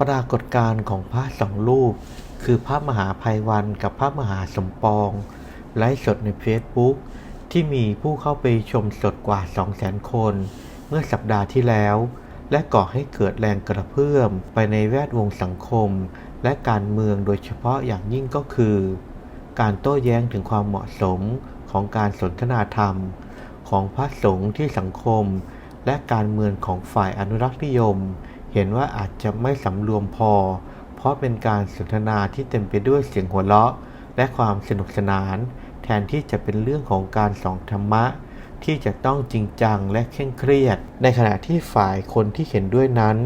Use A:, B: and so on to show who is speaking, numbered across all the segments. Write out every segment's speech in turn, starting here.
A: ปรากฏการณ์ของพระสองรูป คือพระมหาภัยวันกับพระมหาสมปอง ไลฟ์สดในเฟซบุ๊กที่มีผู้เข้าไปชมสดกว่า 200,000 คน เมื่อสัปดาห์ที่แล้ว และก่อให้เกิดแรงกระเพื่อมไปในแวดวงสังคม และการเมืองโดยเฉพาะอย่างยิ่งก็คือ การโต้แย้งถึงความเหมาะสมของการสนทนาธรรม ของพระสงฆ์ที่สังคม และการเมืองของฝ่ายอนุรักษ์นิยม เห็นว่าอาจจะไม่สำรวมพอ เพราะเป็นการสนทนาที่เต็มไปด้วยเสียงหัวเราะ และความสนุกสนาน แทนที่จะเป็นเรื่องของการสอนธรรมะ ที่จะต้องจริงจังและเคร่งเครียด ในขณะที่ฝ่ายคนที่เห็นด้วยนั้น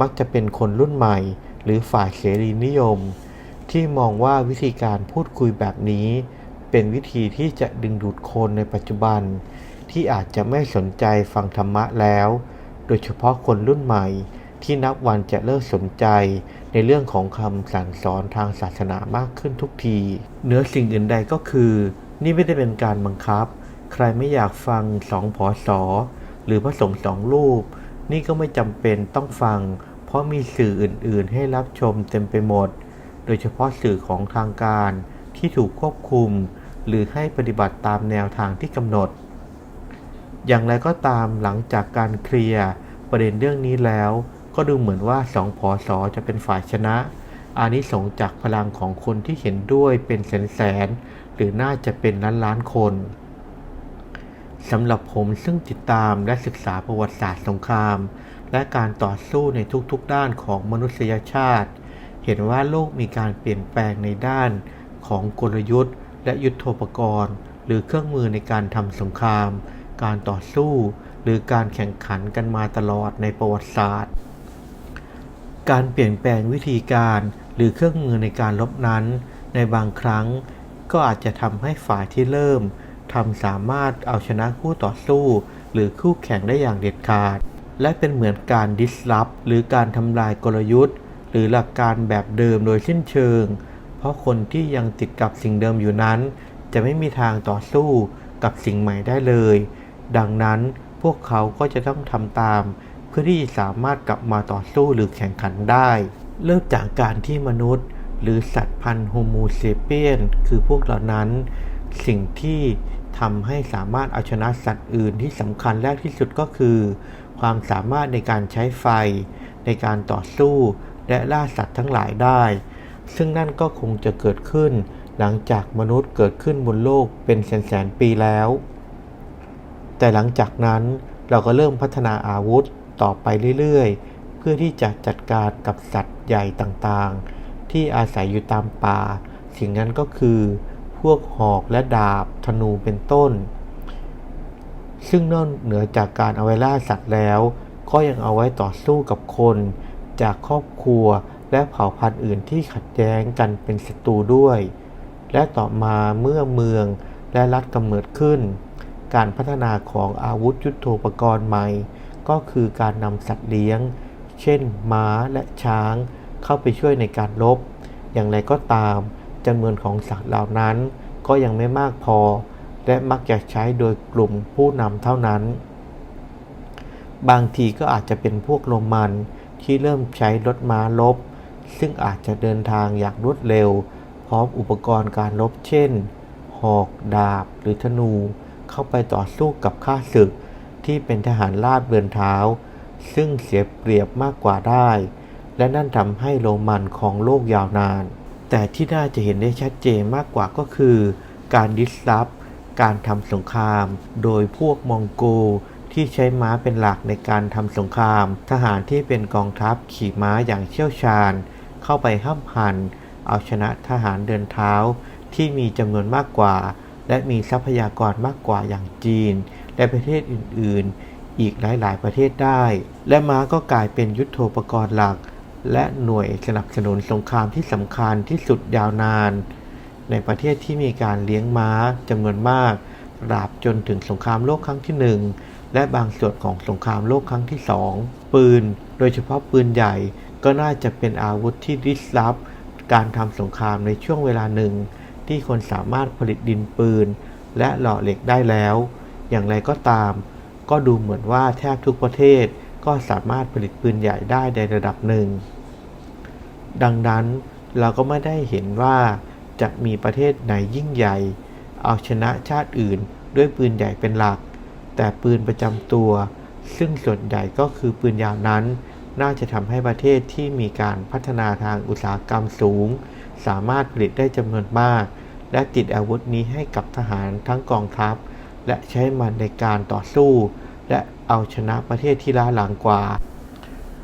A: มักจะเป็นคนรุ่นใหม่ หรือฝ่ายเสรีนิยม ที่มองว่าวิธีการพูดคุยแบบนี้ เป็นวิธีที่จะดึงดูดคนในปัจจุบัน ที่อาจจะไม่สนใจฟังธรรมะแล้ว โดยเฉพาะคนรุ่นใหม่ ที่นับวันจะเลิกสนใจในเรื่องของคำสั่งสอนทางศาสนามากขึ้นทุกทีเหนือสิ่งอื่นใดก็คือ นี่ไม่ได้เป็นการบังคับ ใครไม่อยากฟังสองผอสอหรือพระสงฆ์สองรูป นี่ก็ไม่จำเป็นต้องฟัง เพราะมีสื่ออื่น ๆ ให้รับชมเต็มไปหมด โดยเฉพาะสื่อของทางการที่ถูกควบคุม หรือให้ปฏิบัติตามแนวทางที่กำหนด อย่างไรก็ตามหลังจากการเคลียร์ประเด็นเรื่องนี้แล้ว ก็ดูเหมือนว่าสองผอสอจะเป็นฝ่ายชนะอานิสงส์จากพลังของคนที่เห็นด้วยเป็นแสนแสนหรือน่าจะเป็นล้านล้านคนสำหรับผมซึ่งติดตามและศึกษาประวัติศาสตร์สงคราม และการต่อสู้ในทุกๆด้านของมนุษยชาติ เห็นว่าโลกมีการเปลี่ยนแปลงในด้านของกลยุทธ์ และยุทโธปกรณ์ หรือเครื่องมือในการทำสงคราม การต่อสู้ หรือการแข่งขันกันมาตลอดในประวัติศาสตร์ การเปลี่ยนแปลงวิธีการหรือเครื่องมือในการลบนั้น ในบางครั้งก็อาจจะทำให้ฝ่ายที่เริ่มทำสามารถเอาชนะคู่ต่อสู้ หรือคู่แข่งได้อย่างเด็ดขาด และเป็นเหมือนการดิสลอฟหรือการทำลายกลยุทธ์ หรือหลักการแบบเดิมโดยสิ้นเชิง เพราะคนที่ยังติดกับสิ่งเดิมอยู่นั้น จะไม่มีทางต่อสู้กับสิ่งใหม่ได้เลย ดังนั้นพวกเขาก็จะต้องทำตาม เพื่อที่จะสามารถกลับมาต่อสู้หรือแข่งขันได้ เริ่มจากการที่มนุษย์ หรือสัตว์พันธุ์โฮโมเซเปียนคือพวกเหล่านั้น สิ่งที่ทำให้สามารถเอาชนะสัตว์อื่นที่สำคัญแรกที่สุดก็คือ ความสามารถในการใช้ไฟ ในการต่อสู้และล่าสัตว์ทั้งหลายได้ ซึ่งนั่นก็คงจะเกิดขึ้น หลังจากมนุษย์เกิดขึ้นบนโลกเป็นแสนๆปีแล้ว แต่หลังจากนั้นเราก็เริ่มพัฒนาอาวุธ ต่อไปเรื่อยๆ เพื่อที่จะจัดการกับสัตว์ใหญ่ต่างๆ ที่อาศัยอยู่ตามป่า สิ่งนั้นก็คือ พวกหอกและดาบธนูเป็นต้น ซึ่งนอกเหนือจากการเอาไว้ล่าสัตว์แล้ว ก็ยังเอาไว้ต่อสู้กับคน จากครอบครัวและเผ่าพันธุ์อื่นที่ขัดแย้งกันเป็นศัตรูด้วย และต่อมาเมื่อเมืองและรัฐกำเนิดขึ้น การพัฒนาของอาวุธยุโทโธปกรณ์ใหม่ ก็คือการนำสัตว์เลี้ยง เช่น ม้าและช้าง เข้าไปช่วยในการรบ อย่างไรก็ตามจำนวนของสัตว์เหล่านั้น ก็ยังไม่มากพอ และมักจะใช้โดยกลุ่มผู้นำเท่านั้น บางทีก็อาจจะเป็นพวกโรมันที่เริ่มใช้รถม้ารบซึ่งอาจจะเดินทางอย่างรวดเร็ว พร้อมอุปกรณ์การรบเช่น หอก ดาบ หรือธนู เข้าไปต่อสู้กับข้าศึก ที่เป็นทหารลาดเบือนเท้า ซึ่งเสียเปรียบมากกว่าได้ และนั่นทำให้โรมันของโลกยาวนาน แต่ที่น่าจะเห็นได้ชัดเจนมากกว่าก็คือ การดิสรับการทำสงคราม โดยพวกมองโกที่ใช้ม้าเป็นหลักในการทำสงคราม ทหารที่เป็นกองทัพขี่ม้าอย่างเชี่ยวชาญ เข้าไปห้ามหัน เอาชนะทหารเดินเท้าที่มีจำนวนมากกว่า และมีทรัพยากรมากกว่าอย่างจีน และประเทศอื่นๆ อีกหลายๆ ประเทศได้ และม้าก็กลายเป็นยุทโธปกรณ์หลัก และหน่วยสนับสนุนสงครามที่สำคัญที่สุดยาวนาน ในประเทศที่มีการเลี้ยงม้าจำนวนมากตราบจนถึงสงครามโลกครั้งที่หนึ่งและบางส่วนของสงครามโลกครั้งที่สองปืน โดยเฉพาะปืนใหญ่ก็น่าจะเป็นอาวุธที่ดิสรับ การทำสงครามในช่วงเวลาหนึ่ง ที่คนสามารถผลิตดินปืน และหล่อเหล็กได้แล้ว อย่างไรก็ตาม ก็ดูเหมือนว่าแทบทุกประเทศก็สามารถผลิตปืนใหญ่ได้ในระดับหนึ่ง ดังนั้นเราก็ไม่ได้เห็นว่าจะมีประเทศไหนยิ่งใหญ่ เอาชนะชาติอื่นด้วยปืนใหญ่เป็นหลัก แต่ปืนประจำตัว ซึ่งส่วนใหญ่ก็คือปืนยาวนั้น น่าจะทำให้ประเทศที่มีการพัฒนาทางอุตสาหกรรมสูง สามารถผลิตได้จำนวนมาก และติดอาวุธนี้ให้กับทหารทั้งกองทัพ และใช้มันในการต่อสู้ และเอาชนะประเทศที่ล้าหลังกว่า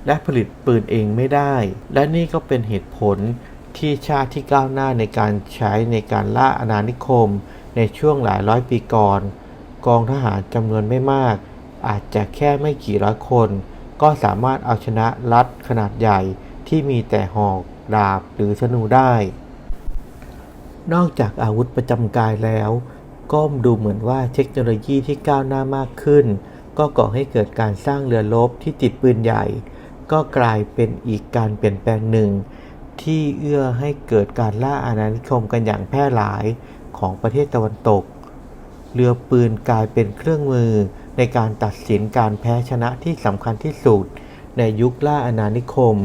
A: และผลิตปืนเองไม่ได้ และนี่ก็เป็นเหตุผลที่ชาติที่ก้าวหน้าในการใช้ในการล่าอาณานิคม ในช่วงหลายร้อยปีก่อน กองทหารจำนวนไม่มาก อาจจะแค่ไม่กี่ร้อยคน ก็สามารถเอาชนะรัฐขนาดใหญ่ที่มีแต่หอกดาบหรือธนูได้ นอกจากอาวุธประจำกายแล้ว ก็ดูเหมือนว่าเทคโนโลยีที่ก้าวหน้ามากขึ้น ก็ก่อให้เกิดการสร้างเรือรบที่ติดปืนใหญ่ ก็กลายเป็นอีกการเปลี่ยนแปลงหนึ่ง ที่เอื้อให้เกิดการล่าอาณานิคมกันอย่างแพร่หลายของประเทศตะวันตก เรือปืนกลายเป็นเครื่องมือในการตัดสินการแพ้ชนะที่สำคัญที่สุด ในยุคล่าอาณานิคม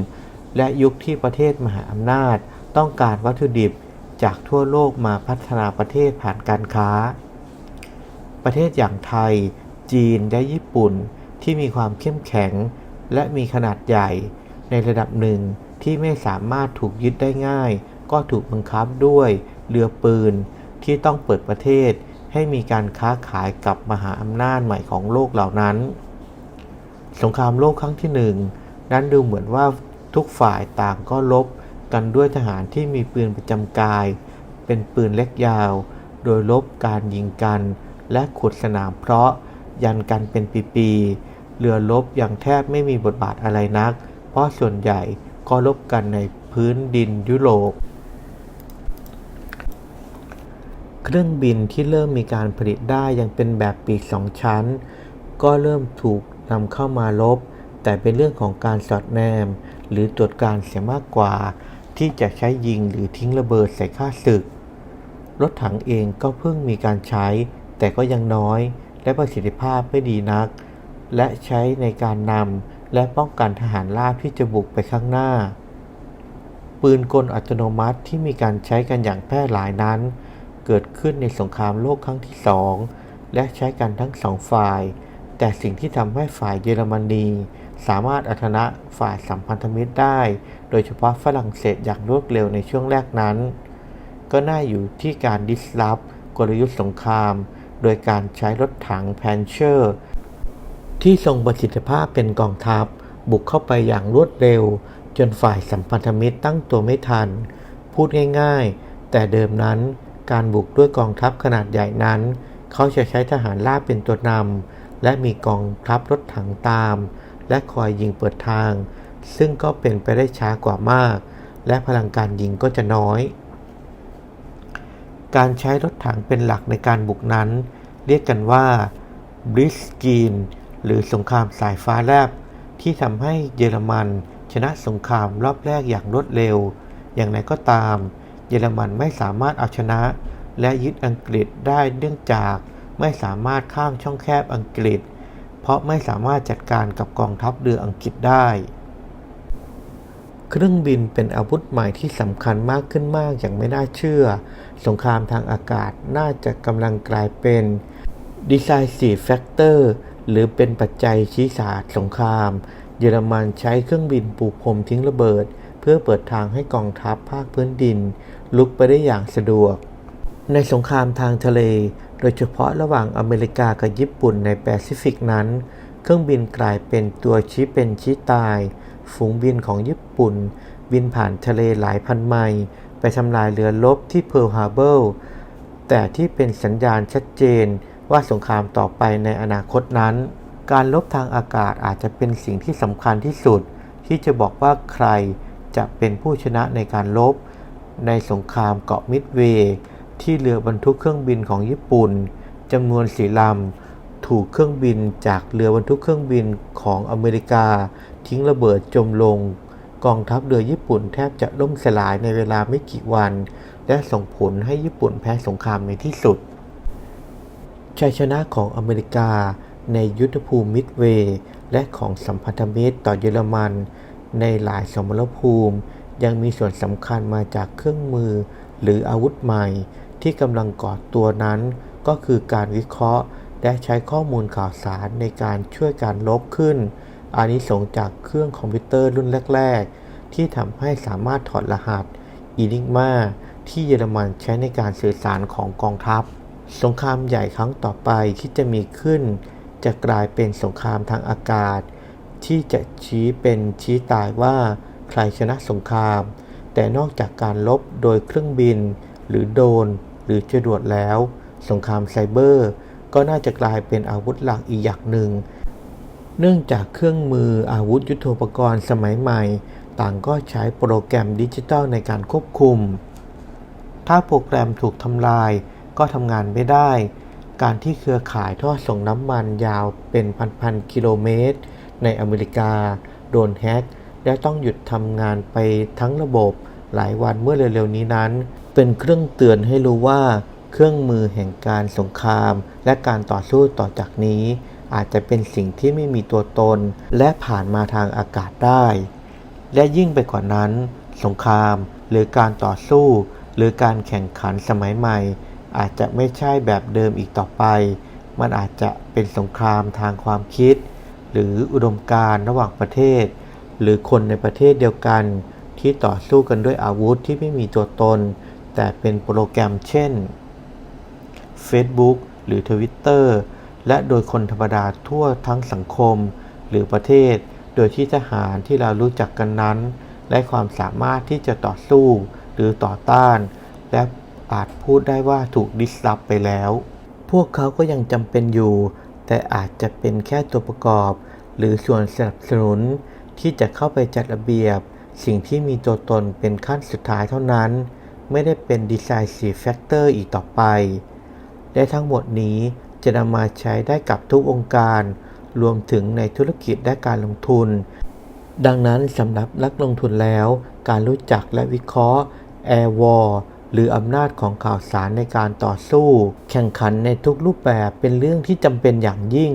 A: และยุคที่ประเทศมหาอำนาจ ต้องการวัตถุดิบ จากทั่วโลกมาพัฒนาประเทศผ่านการค้า ประเทศอย่างไทย จีน และญี่ปุ่นที่มีความเข้มแข็ง และมีขนาดใหญ่ ในระดับหนึ่งที่ไม่สามารถถูกยึดได้ง่าย ก็ถูกบังคับด้วยเรือปืนที่ต้องเปิดประเทศให้มีการค้าขายกับมหาอำนาจใหม่ของโลกเหล่านั้น สงครามโลกครั้งที่หนึ่งนั้นดูเหมือนว่าทุกฝ่ายต่างก็ลบ กันด้วยทหารที่มีปืนประจำกาย เป็นปืนเล็กยาว โดยลบการยิงกัน และขุดสนามเพราะยันกันเป็นปีๆเรือลบยังแทบไม่มีบทบาทอะไรนัก เพราะส่วนใหญ่ก็ลบกันในพื้นดินยุโรปเครื่องบินที่เริ่มมีการผลิตได้ยังเป็นแบบปีกสองชั้น ก็เริ่มถูกนำเข้ามาลบ แต่เป็นเรื่องของการสอดแนม หรือตรวจการเสียมากกว่า ที่จะใช้ยิงหรือทิ้งระเบิดใส่ข้าศึก รถถังเองก็เพิ่งมีการใช้ แต่ก็ยังน้อย และประสิทธิภาพไม่ดีนัก และใช้ในการนำและป้องกันทหารราบที่จะบุกไปข้างหน้า ปืนกลอัตโนมัติที่มีการใช้กันอย่างแพร่หลายนั้น เกิดขึ้นในสงครามโลกครั้งที่สองและใช้กันทั้งสองฝ่าย แต่สิ่งที่ทำให้ฝ่ายเยอรมนี สามารถเอาชนะฝ่ายสัมพันธมิตรได้ โดยเฉพาะฝรั่งเศสอย่างรวดเร็วในช่วงแรกนั้น ก็น่าอยู่ที่การดิสลอฟกลยุทธ์สงคราม โดยการใช้รถถังแพนเชอร์ ที่ทรงประสิทธิภาพเป็นกองทัพ บุกเข้าไปอย่างรวดเร็ว จนฝ่ายสัมพันธมิตรตั้งตัวไม่ทัน พูดง่ายๆ แต่เดิมนั้นการบุกด้วยกองทัพขนาดใหญ่นั้น เขาจะใช้ทหารราบเป็นตัวนำและมีกองทัพรถถังตาม และคอยยิงเปิดทาง ซึ่งก็เป็นไปได้ช้ากว่ามาก และพลังการยิงก็จะน้อย การใช้รถถังเป็นหลักในการบุกนั้น เรียกกันว่าบริสกีนหรือสงครามสายฟ้าแลบ ที่ทำให้เยอรมัน ชนะสงครามรอบแรกอย่างรวดเร็ว อย่างไรก็ตาม เยอรมันไม่สามารถเอาชนะ และยึดอังกฤษได้เนื่องจากไม่สามารถข้ามช่องแคบอังกฤษ เพราะไม่สามารถจัดการกับกองทัพเรืออังกฤษได้ เครื่องบินเป็นอาวุธใหม่ที่สำคัญมากขึ้นมากอย่างไม่น่าเชื่อ สงครามทางอากาศน่าจะกำลังกลายเป็น decisive factor หรือเป็นปัจจัยชี้ขาดสงคราม เยอรมันใช้เครื่องบินปูพรมทิ้งระเบิด เพื่อเปิดทางให้กองทัพภาคพื้นดิน ลุกไปได้อย่างสะดวก ในสงครามทางทะเล โดยเฉพาะระหว่างอเมริกากับญี่ปุ่นในแปซิฟิกนั้น เครื่องบินกลายเป็นตัวชี้เป็นชี้ตาย ฝูงบินของญี่ปุ่น บินผ่านทะเลหลายพันไมล์ไปทำลายเรือรบที่เพิร์ลฮาร์เบอร์แต่ที่เป็นสัญญาณชัดเจนว่าสงครามต่อไปในอนาคตนั้น การลบทางอากาศอาจจะเป็นสิ่งที่สำคัญที่สุด ที่จะบอกว่าใครจะเป็นผู้ชนะในการลบ ในสงครามเกาะมิดเวย์ ที่เรือบรรทุกเครื่องบินของญี่ปุ่นจำนวนสีลำถูกเครื่องบินจากเรือบรรทุกเครื่องบินของอเมริกา ทิ้งระเบิดจมลง กองทัพเรือญี่ปุ่นแทบจะล่มสลายในเวลาไม่กี่วัน และส่งผลให้ญี่ปุ่นแพ้สงครามในที่สุดชัยชนะของอเมริกาในยุทธภูมิมิดเวย์และของสัมพันธมิตรต่อเยอรมัน ในหลายสมรภูมิ ยังมีส่วนสำคัญมาจากเครื่องมือหรืออาวุธใหม่ ที่กำลังก่อตัวนั้น ก็คือการวิเคราะห์ และใช้ข้อมูลข่าวสารในการช่วยการลบขึ้นอานิสงส์จากเครื่องคอมพิวเตอร์รุ่นแรก ๆ ที่ทำให้สามารถถอดรหัสอีนิกมาที่เยอรมันใช้ในการสื่อสารของกองทัพ สงครามใหญ่ครั้งต่อไปที่จะมีขึ้น จะกลายเป็นสงครามทางอากาศ ที่จะชี้เป็นชี้ตายว่าใครชนะสงคราม แต่นอกจากการลบโดยเครื่องบิน หรือโดน รือจรวดแล้ว สงครามไซเบอร์ ก็น่าจะกลายเป็นอาวุธหลักอีกอย่างหนึ่ง เนื่องจากเครื่องมืออาวุธยุทโธปกรณ์สมัยใหม่ ต่างก็ใช้โปรแกรมดิจิทัลในการควบคุม ถ้าโปรแกรมถูกทำลายก็ทำงานไม่ได้ การที่เครือข่ายท่อส่งน้ำมันยาวเป็นพันๆกิโลเมตร ในอเมริกา โดนแฮ็กและต้องหยุดทำงานไปทั้งระบบหลายวันเมื่อเร็วๆนี้นั้น เป็นเครื่องเตือนให้รู้ว่า เครื่องมือแห่งการสงคราม และการต่อสู้ต่อจากนี้ อาจจะเป็นสิ่งที่ไม่มีตัวตน และผ่านมาทางอากาศได้ และยิ่งไปกว่านั้น สงคราม หรือการต่อสู้ หรือการแข่งขันสมัยใหม่ อาจจะไม่ใช่แบบเดิมอีกต่อไป มันอาจจะเป็นสงครามทางความคิด หรืออุดมการณ์ระหว่างประเทศ หรือคนในประเทศเดียวกันที่ต่อสู้กันด้วยอาวุธที่ไม่มีตัวตน แต่เป็นโปรแกรมเช่น Facebook หรือ Twitter และโดยคนธรรมดาทั่วทั้งสังคม หรือประเทศ โดยที่ทหารที่เรารู้จักกันนั้นและความสามารถที่จะต่อสู้หรือต่อต้าน และอาจพูดได้ว่าถูกดิสรับไปแล้ว พวกเขาก็ยังจำเป็นอยู่ แต่อาจจะเป็นแค่ตัวประกอบ หรือส่วนสนับสนุนที่จะเข้าไปจัดระเบียบ สิ่งที่มีตัวตนเป็นขั้นสุดท้ายเท่านั้น ไม่ได้เป็น decisive factor อีกต่อไป และทั้งหมดนี้จะนำมาใช้ได้กับทุกองค์การ รวมถึงในธุรกิจและการลงทุน ดังนั้นสำหรับนักลงทุนแล้ว การรู้จักและวิเคราะห์ Air War หรืออำนาจของข่าวสารในการต่อสู้ แข่งขันในทุกรูปแบบเป็นเรื่องที่จำเป็นอย่างยิ่ง